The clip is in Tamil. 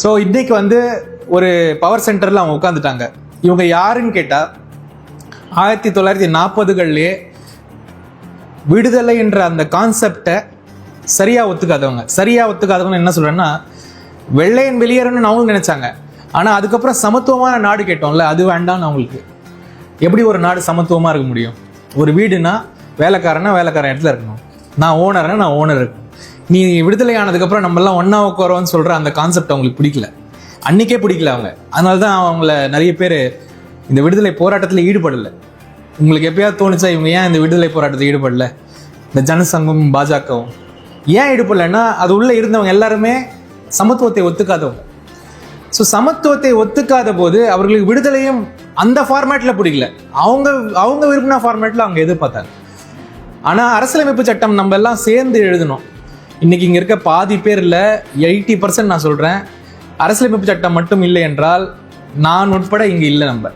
ஸோ இன்னைக்கு வந்து ஒரு பவர் சென்டரில் அவங்க உட்காந்துட்டாங்க இவங்க யாருன்னு கேட்டால் ஆயிரத்தி தொள்ளாயிரத்தி நாற்பதுகள்லேயே விடுதலை என்ற அந்த கான்செப்டை சரியாக ஒத்துக்காதவங்க. சரியாக ஒத்துக்காதவங்க என்ன சொல்கிறேன்னா வெள்ளையன் வெளியேறணும்னு அவங்களும் நினச்சாங்க. ஆனால் அதுக்கப்புறம் சமத்துவமான நாடு கேட்டோம்ல அது வேண்டாம்னு அவங்களுக்கு. எப்படி ஒரு நாடு சமத்துவமாக இருக்க முடியும்? ஒரு வீடுனா வேலைக்காரனா வேலைக்காரன் இடத்துல இருக்கணும். நான் ஓனர்னா நான் ஓனர் இருக்கணும். நீ விடுதலை ஆனதுக்கப்புறம் நம்மலாம் ஒன்றா உட்காரோன்னு சொல்கிற அந்த கான்செப்ட் அவங்களுக்கு பிடிக்கல. அன்னைக்கே பிடிக்கல அவங்க. அதனால தான் அவங்கள நிறைய பேர் இந்த விடுதலை போராட்டத்தில் ஈடுபடலை. உங்களுக்கு எப்பயாவது தோணுச்சா இவங்க ஏன் இந்த விடுதலை போராட்டத்தில் ஈடுபடல? இந்த ஜனசங்கம் பாஜகவும். ஏன் ஈடுபடலைன்னா அது உள்ளே இருந்தவங்க எல்லாருமே சமத்துவத்தை ஒத்துக்காதவங்க. ஸோ சமத்துவத்தை ஒத்துக்காத போது அவர்களுக்கு விடுதலையும் அந்த ஃபார்மேட்டில் பிடிக்கல. அவங்க அவங்க விரும்பின ஃபார்மேட்டில் அவங்க எதிர்பார்த்தாங்க. ஆனால் அரசியலமைப்பு சட்டம் நம்ம எல்லாம் சேர்ந்து எழுதணும். இன்னைக்கு இங்கே இருக்க பாதி பேரில் எயிட்டி பர்சன்ட் நான் சொல்கிறேன் அரசியலமைப்பு சட்டம் மட்டும் இல்லை என்றால் நான் உட்பட இங்கே இல்லை நம்ம.